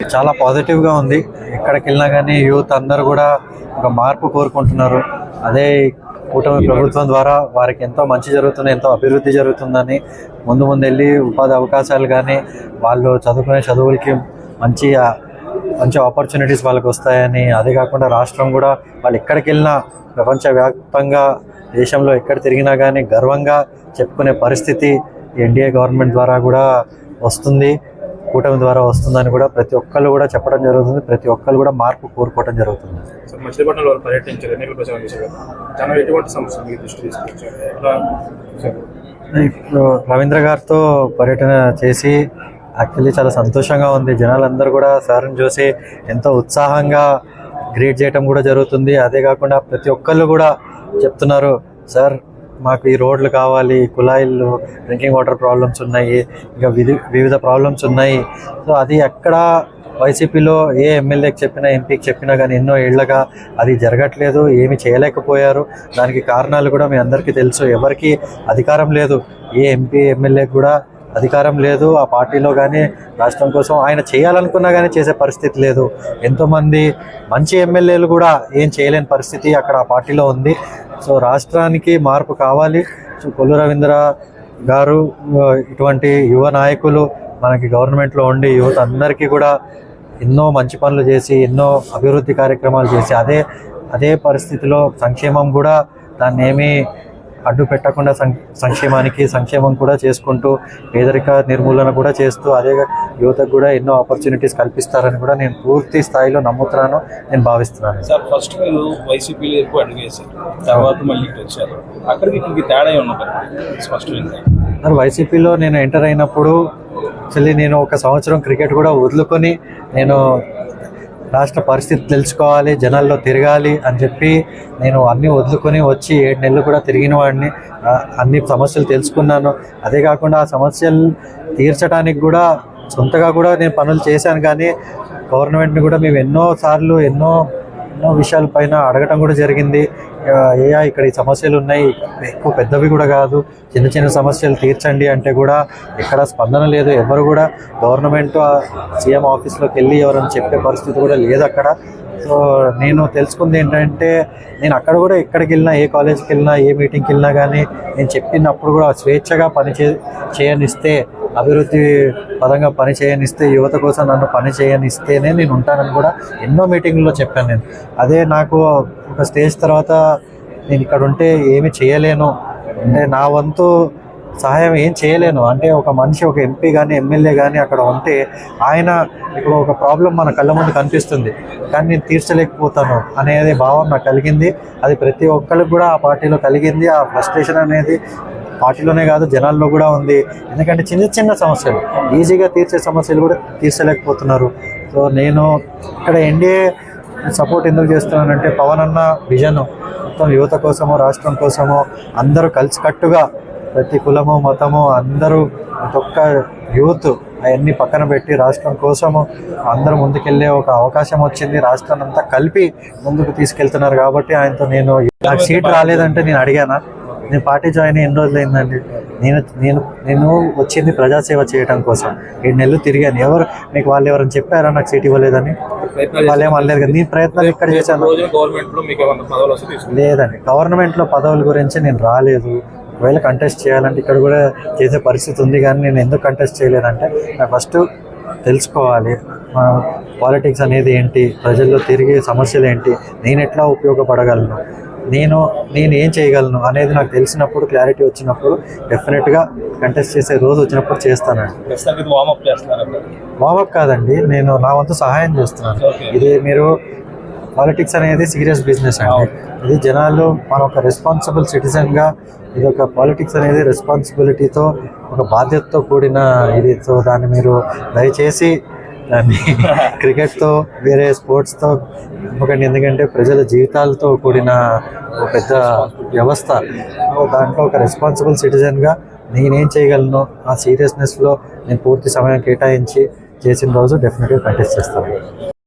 చాలా పాజిటివ్గా ఉంది. ఎక్కడికి వెళ్ళినా కానీ యూత్ అందరూ కూడా ఒక మార్పు కోరుకుంటున్నారు. అదే కూటమి ప్రభుత్వం ద్వారా వారికి ఎంతో మంచి జరుగుతుంది ఎంతో అభివృద్ధి జరుగుతుందని ముందు ముందు వెళ్ళి ఉపాధి అవకాశాలు కానీ వాళ్ళు చదువుకునే చదువులకి మంచి మంచి ఆపర్చునిటీస్ వాళ్ళకి వస్తాయని అదే కాకుండా రాష్ట్రం కూడా వాళ్ళు ఎక్కడికి వెళ్ళినా ప్రపంచవ్యాప్తంగా దేశంలో ఎక్కడ తిరిగినా కానీ గర్వంగా చెప్పుకునే పరిస్థితి ఎన్డీఏ గవర్నమెంట్ ద్వారా కూడా వస్తుంది. కూటమి ద్వారా వస్తుందని కూడా ప్రతి ఒక్కళ్ళు కూడా చెప్పడం జరుగుతుంది. ప్రతి ఒక్కళ్ళు కూడా మార్పు కోరుకోవడం జరుగుతుంది. సార్ మచిలీపట్నంలో వారు పర్యటించారు. ఎన్నికల ప్రచారం చేశారు జనం ఎటువంటి సమస్యలు మీకు దృష్టి తీసుకొచ్చారు? ఎట్లా చూశారు? ఇప్పుడు రవీంద్ర గారితో పర్యటన చేసి యాక్చువల్లీ చాలా సంతోషంగా ఉంది. జనాలందరూ కూడా సార్ని చూసి ఎంతో ఉత్సాహంగా గ్రీట్ చేయటం కూడా జరుగుతుంది. అదే కాకుండా ప్రతి ఒక్కళ్ళు కూడా చెప్తున్నారు సార్ మాకు ఈ రోడ్లు కావాలి కుళాయిలు డ్రింకింగ్ వాటర్ ప్రాబ్లమ్స్ ఉన్నాయి ఇంకా విధి వివిధ ప్రాబ్లమ్స్ ఉన్నాయి. సో అది ఎక్కడ వైసీపీలో ఏ ఎమ్మెల్యేకి చెప్పినా ఎంపీకి చెప్పినా కానీ ఎన్నో ఏళ్ళగా అది జరగట్లేదు ఏమి చేయలేకపోయారు. దానికి కారణాలు కూడా మీ అందరికీ తెలుసు. ఎవరికి అధికారం లేదు. ఏ ఎంపీ ఎమ్మెల్యేకి కూడా అధికారం లేదు. ఆ పార్టీలో కానీ రాష్ట్రం కోసం ఆయన చేయాలనుకున్నా కానీ చేసే పరిస్థితి లేదు. ఎంతోమంది మంచి ఎమ్మెల్యేలు కూడా ఏం చేయలేని పరిస్థితి అక్కడ ఆ పార్టీలో ఉంది. సో రాష్ట్రానికి మార్పు కావాలి. సో కొల్లు రవీంద్ర గారు ఇటువంటి యువ నాయకులు మనకి గవర్నమెంట్లో ఉండి యువత అందరికీ కూడా ఎన్నో మంచి పనులు చేసి ఎన్నో అభివృద్ధి కార్యక్రమాలు చేసి అదే అదే పరిస్థితిలో సంక్షేమం కూడా దాన్ని ఏమీ అడ్డు పెట్టకుండా సంక్షేమానికి సంక్షేమం కూడా చేసుకుంటూ పేదరిక నిర్మూలన కూడా చేస్తూ అదే యువతకు కూడా ఎన్నో ఆపర్చునిటీస్ కల్పిస్తారని కూడా నేను పూర్తి స్థాయిలో నమ్ముతున్నాను నేను భావిస్తున్నాను. సార్ ఫస్ట్ మీరు వైసీపీలో ఎక్కువ అడుగు వేశారు తర్వాత మళ్ళీ వచ్చారు. అక్కడికి ఇక్కడికి తేడా ఉన్నది స్పష్టమైంది? వైసీపీలో నేను ఎంటర్ అయినప్పుడు యాక్చువల్లీ నేను ఒక సంవత్సరం క్రికెట్ కూడా వదులుకొని నేను రాష్ట్ర పరిస్థితి తెలుసుకోవాలి జనాల్లో తిరగాలి అని చెప్పి నేను అన్నీ వదులుకొని వచ్చి ఏడు నెలలు కూడా తిరిగిన వాడిని. అన్ని సమస్యలు తెలుసుకున్నాను. అదే కాకుండా ఆ సమస్యలు తీర్చడానికి కూడా సొంతగా కూడా నేను పనులు చేశాను కానీ గవర్నమెంట్ని కూడా మేము ఎన్నో సార్లు ఎన్నో ఎన్నో విషయాలపైన అడగటం కూడా జరిగింది. ఆ, ఏయా ఇక్కడ ఈ సమస్యలు ఉన్నాయి. ఎక్కువ పెద్దవి కూడా కాదు. చిన్న చిన్న సమస్యలు తీర్చండి అంటే కూడా ఎక్కడ స్పందన లేదు. ఎవరు కూడా గవర్నమెంట్ సీఎం ఆఫీస్లోకి వెళ్ళి ఎవరైనా చెప్పే పరిస్థితి కూడా లేదు అక్కడ. సో నేను తెలుసుకుంది ఏంటంటే నేను అక్కడ కూడా ఎక్కడికి వెళ్ళినా ఏ కాలేజ్కి వెళ్ళినా ఏ మీటింగ్కి వెళ్ళినా కానీ నేను చెప్పినప్పుడు కూడా స్వేచ్ఛగా పని చే చేయనిస్తే అభివృద్ధి పరంగా పని చేయనిస్తే యువత కోసం నన్ను పని చేయనిస్తేనే నేను ఉంటానని కూడా ఎన్నో మీటింగ్లో చెప్పాను నేను. అదే నాకు ఒక స్టేజ్ తర్వాత నేను ఇక్కడ ఉంటే ఏమి చేయలేను. అంటే నా వంతు సహాయం ఏం చేయలేను. అంటే ఒక మనిషి ఒక ఎంపీ కానీ ఎమ్మెల్యే కానీ అక్కడ ఉంటే ఆయన ఇప్పుడు ఒక ప్రాబ్లం మన కళ్ళ ముందు కనిపిస్తుంది. కానీ నేను తీర్చలేకపోతాను అనేది భావం నాకు కలిగింది. అది ప్రతి ఒక్కరికి కూడా ఆ పార్టీలో కలిగింది. ఆ ఫ్రస్ట్రేషన్ అనేది పార్టీలోనే కాదు జనాల్లో కూడా ఉంది. ఎందుకంటే చిన్న చిన్న సమస్యలు ఈజీగా తీర్చే సమస్యలు కూడా తీర్చలేకపోతున్నారు. సో నేను ఇక్కడ ఎన్డీఏ సపోర్ట్ ఎందుకు చేస్తున్నానంటే పవన్ అన్న విజన్ మొత్తం యువత కోసము రాష్ట్రం కోసము అందరూ కలిసికట్టుగా ప్రతి కులము మతము అందరూ ప్రతి ఒక్క యూత్ అవన్నీ పక్కన పెట్టి రాష్ట్రం కోసము అందరూ ముందుకెళ్ళే ఒక అవకాశం వచ్చింది. రాష్ట్రాన్ని అంతా కలిపి ముందుకు తీసుకెళ్తున్నారు కాబట్టి ఆయనతో నేను నాకు సీట్ రాలేదంటే నేను అడిగానా? నేను పార్టీ జాయిన్ ఎన్ని రోజులు అయిందండి నేను నేను నేను వచ్చింది ప్రజాసేవ చేయడం కోసం. ఏడు నెలలు తిరిగాను. ఎవరు మీకు వాళ్ళు ఎవరైనా చెప్పారా? నాకు సీట్ ఇవ్వలేదని. వాళ్ళు ఏం అనలేదు కదా. నేను ప్రయత్నాలు ఇక్కడ చేశాను. లేదండి. గవర్నమెంట్లో పదవుల గురించి నేను రాలేదు. ఒకవేళ కంటెస్ట్ చేయాలంటే ఇక్కడ కూడా చేసే పరిస్థితి ఉంది కానీ నేను ఎందుకు కంటెస్ట్ చేయలేదంటే నాకు ఫస్ట్ తెలుసుకోవాలి. పాలిటిక్స్ అనేది ఏంటి? ప్రజల్లో తిరిగే సమస్యలు ఏంటి? నేను ఎట్లా ఉపయోగపడగలను? నేను నేను ఏం చేయగలను అనేది నాకు తెలిసినప్పుడు క్లారిటీ వచ్చినప్పుడు డెఫినెట్గా కంటెస్ట్ చేసే రోజు వచ్చినప్పుడు చేస్తానండి. వామప్ కాదండి నేను నా వంతు సహాయం చేస్తున్నాను. ఇది మీరు పాలిటిక్స్ అనేది సీరియస్ బిజినెస్ అండి. ఇది జనాలు మన ఒక రెస్పాన్సిబుల్ సిటిజన్గా ఇది ఒక పాలిటిక్స్ అనేది రెస్పాన్సిబిలిటీతో ఒక బాధ్యతతో కూడిన ఇది. సో దాన్ని మీరు దయచేసి దాన్ని క్రికెట్తో వేరే స్పోర్ట్స్తో ఎందుకంటే ఎందుకంటే ప్రజల జీవితాలతో కూడిన ఒక పెద్ద వ్యవస్థ. దాంట్లో ఒక రెస్పాన్సిబుల్ సిటిజన్గా నేనేం చేయగలను? ఆ సీరియస్నెస్లో నేను పూర్తి సమయం కేటాయించి చేసిన రోజు డెఫినెట్గా కంటెస్ట్ చేస్తాను.